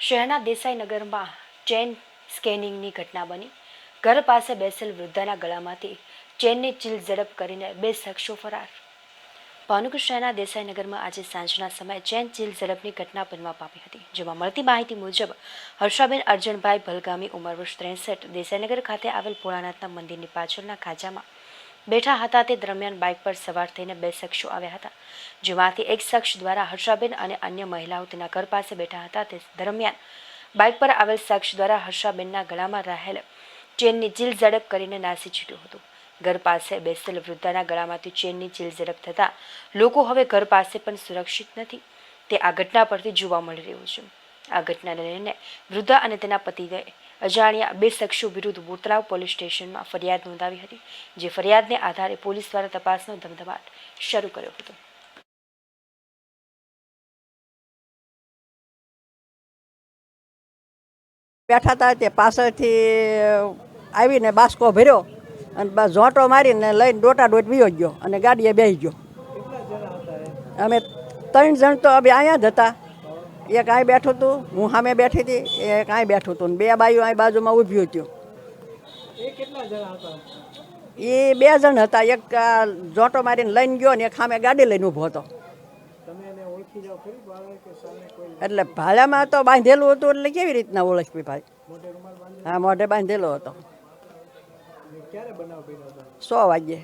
શહેરના દેસાઈનગરમાં ચેન સ્કેનિંગની ઘટના બની. ઘર પાસે બેસેલ વૃદ્ધાના ગળામાંથી ચેનની ચીલ ઝડપ કરીને બે શખ્સો ફરાર. ભાવનગર શહેરના દેસાઈનગરમાં આજે સાંજના સમયે ચેન ચીલ ઝડપની ઘટના બનવા પામી હતી, જેમાં મળતી માહિતી મુજબ હર્ષાબેન અર્જણભાઈ ભલગામી ઉંમર વર્ષ ત્રેસઠ, દેસાઈનગર ખાતે આવેલ ભોળાનાથના મંદિરની પાછળના ખાંચામાં બેઠા હતા તે દરમિયાન બાઇક પર સવાર થઈને બે શખ્સો આવ્યા હતા. જેમાંથી એક શખ્સ દ્વારા હર્ષાબેન અને અન્ય મહિલાઓ તેના ઘર પાસે બેઠા હતા. તે દરમિયાન બાઇક પર આવેલ શખ્સ દ્વારા હર્ષાબેનના ગળામાં રહેલ ચેનની ચીલ ઝડપ કરીને નાસી છૂટ્યું હતું. ઘર પાસે બેસેલ વૃદ્ધાના ગળામાંથી ચેનની ચીલ ઝડપ થતાં લોકો હવે ઘર પાસે પણ સુરક્ષિત નથી. તે આ ઘટના પરથી જોવા મળી રહ્યું છે. આ ઘટનાને લઈને વૃદ્ધા અને તેના પતિએ અજાણ્યા બે શખ્સો વિરુદ્ધ બોતરાવ પોલીસ સ્ટેશનમાં ફરિયાદ નોંધાવી હતી, જે ફરિયાદને આધારે પોલીસ દ્વારા તપાસનો ધમધમાટ શરૂ કર્યો હતો. બેઠા હતા તે પાછળથી આવીને બાસ્કો ભર્યો અને ઝોંટો મારીને લઈને ડોટા ડોટ વિયો ગયો અને ગાડીએ બેસી ગયો. અમે ત્રણ જણ તો હવે અહીંયા જ હતા. એક કાંઈ બેઠું હતું હું સામે બેઠી હતી એક કાંઈ બેઠું હતું ને બે બાઈઓ આ બાજુમાં ઊભી હતી. એ બે જણ હતા એક જોટો મારીને લઈને ગયો ને એક સામે ગાડી લઈને ઊભો હતો. એટલે ભાડામાં તો બાંધેલું હતું એટલે કેવી રીતના ઓળખવી ભાઈ? હા મોઢે બાંધેલો હતો? સો વાગ્યે.